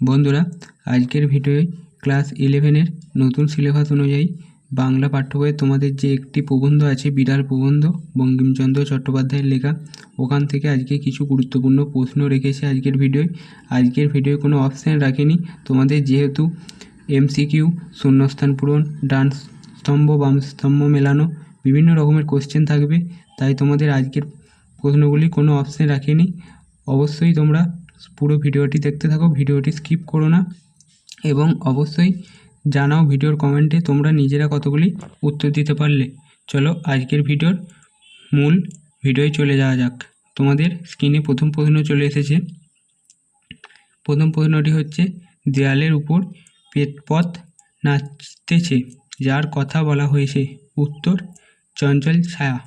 বন্ধুরা, আজকের ভিডিওয়ে ক্লাস ইলেভেনের নতুন সিলেবাস অনুযায়ী বাংলা পাঠ্য বইয়ে তোমাদের যে একটি প্রবন্ধ আছে, বিড়াল প্রবন্ধ, বঙ্কিমচন্দ্র চট্টোপাধ্যায়ের লেখা, ওখান থেকে আজকে কিছু গুরুত্বপূর্ণ প্রশ্ন রেখেছে আজকের ভিডিওয়। আজকের ভিডিওয়ে কোনো অপশান রাখেনি। তোমাদের যেহেতু এমসিকিউ, শূন্যস্থান পূরণ, ডান স্তম্ভ, বাম স্তম্ভ মেলানো বিভিন্ন রকমের কোশ্চেন থাকবে, তাই তোমাদের আজকের প্রশ্নগুলি কোনো অপশান রাখেনি। অবশ্যই তোমরা পুরো ভিডিওটি দেখতে থাকো, ভিডিওটি স্কিপ করো না। এবং অবশ্যই জানাও ভিডিওর কমেন্টে তোমরা নিজেরা কতগুলি উত্তর দিতে পারলে। চলো আজকের ভিডিওর মূল ভিডিওয় চলে যাওয়া যাক। তোমাদের স্ক্রিনে প্রথম প্রশ্ন চলে এসেছে। প্রথম প্রশ্নটি হচ্ছে, দেয়ালের উপর পেটপথ নাচতেছে, যার কথা বলা হয়েছে। উত্তর, চঞ্চল ছায়া।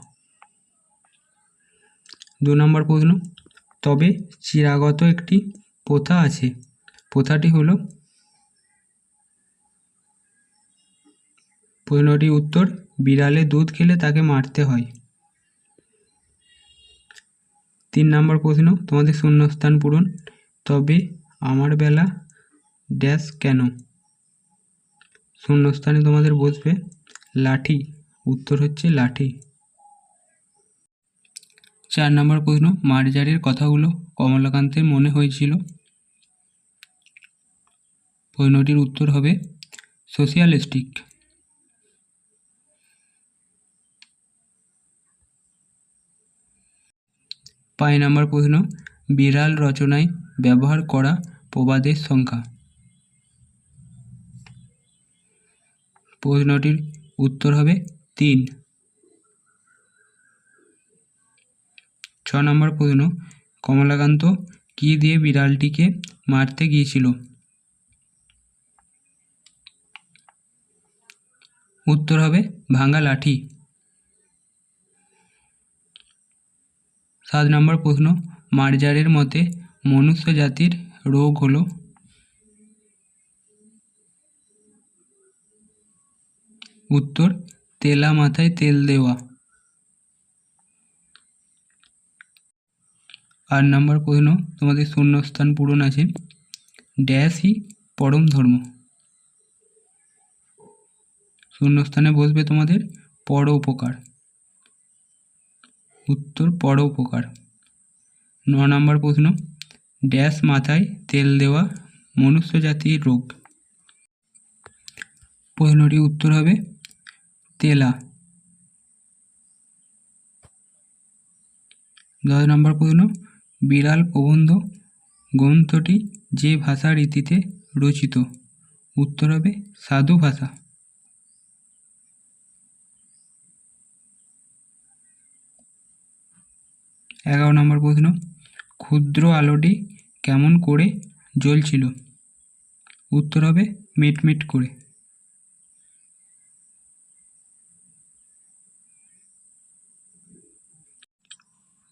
দু নম্বর প্রশ্ন তবে চিরাগত একটি প্রথা আছে। প্রথাটি হলো প্রশ্নটি উত্তর, বিড়ালে দুধ খেলে তাকে মারতে হয়। তিন নম্বর প্রশ্ন, তোমাদের শূন্যস্থান পূরণ। তবে আমার বেলা ড্যাশ কেন? শূন্যস্থানে তোমাদের বসবে লাঠি, উত্তর হচ্ছে লাঠি। চার নম্বর প্রশ্ন, মার্জারের কথাগুলো কমলাকান্তের মনে হয়েছিল। প্রশ্নটির উত্তর হবে সোশিয়ালিস্টিক পাঁচ নম্বর প্রশ্ন, বিড়াল রচনায় ব্যবহার করা প্রবাদের সংখ্যা। প্রশ্নটির উত্তর হবে, তিন। নম্বর প্রশ্ন, কমলাকান্ত কী দিয়ে বিড়ালটিকে মারতে গিয়েছিল? উত্তর হবে ভাঙা লাঠি। সাত নম্বর প্রশ্ন, মার্জারের মতে মনুষ্য জাতির রোগ হলো? উত্তর, তেলা মাথায় তেল দেওয়া। আট নম্বর প্রশ্ন তোমাদের শূন্যস্থান পূরণ আছে। ড্যাশই পরম ধর্ম। শূন্যস্থানে বসবে তোমাদের পর উপকার। উত্তর, পর উপকার। ন নম্বর প্রশ্ন, ড্যাশ মাথায় তেল দেওয়া মনুষ্য জাতির রোগ। প্রশ্নটি উত্তর হবে, তেলা। দশ নম্বর প্রশ্ন বিড়াল প্রবন্ধ, গ্রন্থটি যে ভাষা রীতিতে রচিত। উত্তর হবে সাধু ভাষা। এগারো নম্বর প্রশ্ন, ক্ষুদ্র আলোটি কেমন করে জ্বলছিল? উত্তর হবে মিটমিট করে।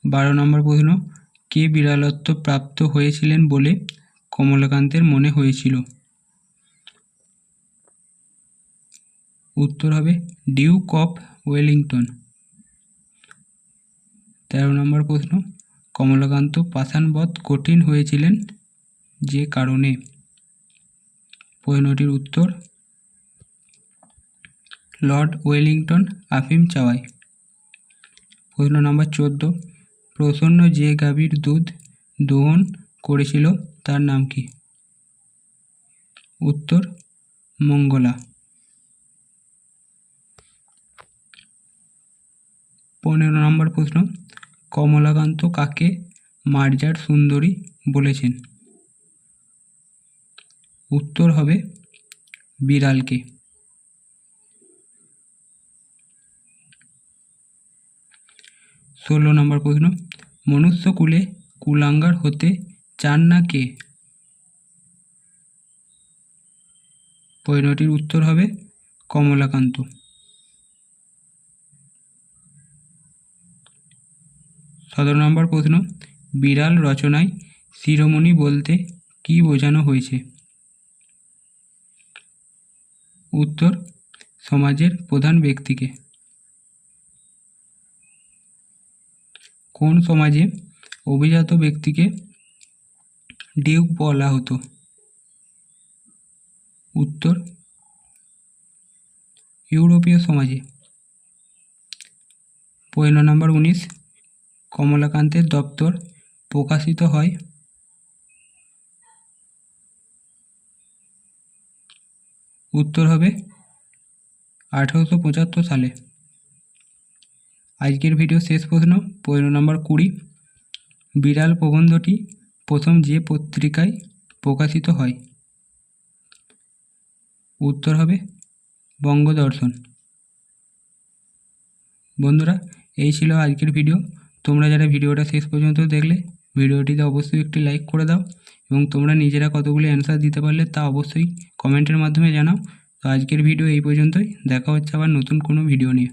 বারো নম্বর প্রশ্ন কে বিড়ালত্ব প্রাপ্ত হয়েছিলেন বলে কমলাকান্তের মনে হয়েছিল? উত্তর হবে ডিউক অফ ওয়েলিংটন। তেরো নম্বর প্রশ্ন, কমলাকান্ত পাষাণবধ কঠিন হয়েছিলেন যে কারণে? প্রশ্নটির উত্তর, লর্ড ওয়েলিংটন আফিম চাওয়ায়। প্রশ্ন নম্বর চোদ্দ প্রসন্ন যে গাভীর দুধ দোহন করেছিল, তার নাম কি? উত্তর, মঙ্গলা। পনেরো নম্বর প্রশ্ন, কমলাকান্ত কাকে মার্জার সুন্দরী বলেছেন? উত্তর হবে, বিড়ালকে। ষোলো নম্বর প্রশ্ন মনুষ্যকুলে কুলাঙ্গার হতে চান না কে? প্রশ্নটির উত্তর হবে কমলাকান্ত। সতেরো নম্বর প্রশ্ন, বিড়াল রচনায় শিরোমণি বলতে কী বোঝানো হয়েছে? উত্তর, সমাজের প্রধান ব্যক্তিকে। কোন সমাজে অভিজাত ব্যক্তিকে ডিউক বলা হতো? উত্তর, ইউরোপীয় সমাজে। প্রশ্ন নম্বর উনিশ, কমলাকান্তের দপ্তর প্রকাশিত হয়। উত্তর হবে আঠেরোশো পঁচাত্তর সালে। আজকের ভিডিও শেষ প্রশ্ন প্রশ্ন নম্বর কুড়ি। বিড়াল প্রবন্ধটি প্রথম যে পত্রিকায় প্রকাশিত হয়? উত্তর হবে বঙ্গদর্শন। বন্ধুরা, এই ছিল আজকের ভিডিও। তোমরা যারা ভিডিওটা শেষ পর্যন্ত দেখলে, ভিডিওটিতে অবশ্যই একটি লাইক করে দাও এবং তোমরা নিজেরা কতগুলি অ্যান্সার দিতে পারলে তা অবশ্যই কমেন্টের মাধ্যমে জানাও। তো আজকের ভিডিও এই পর্যন্তই। দেখা হচ্ছে আবার নতুন কোনো ভিডিও নিয়ে।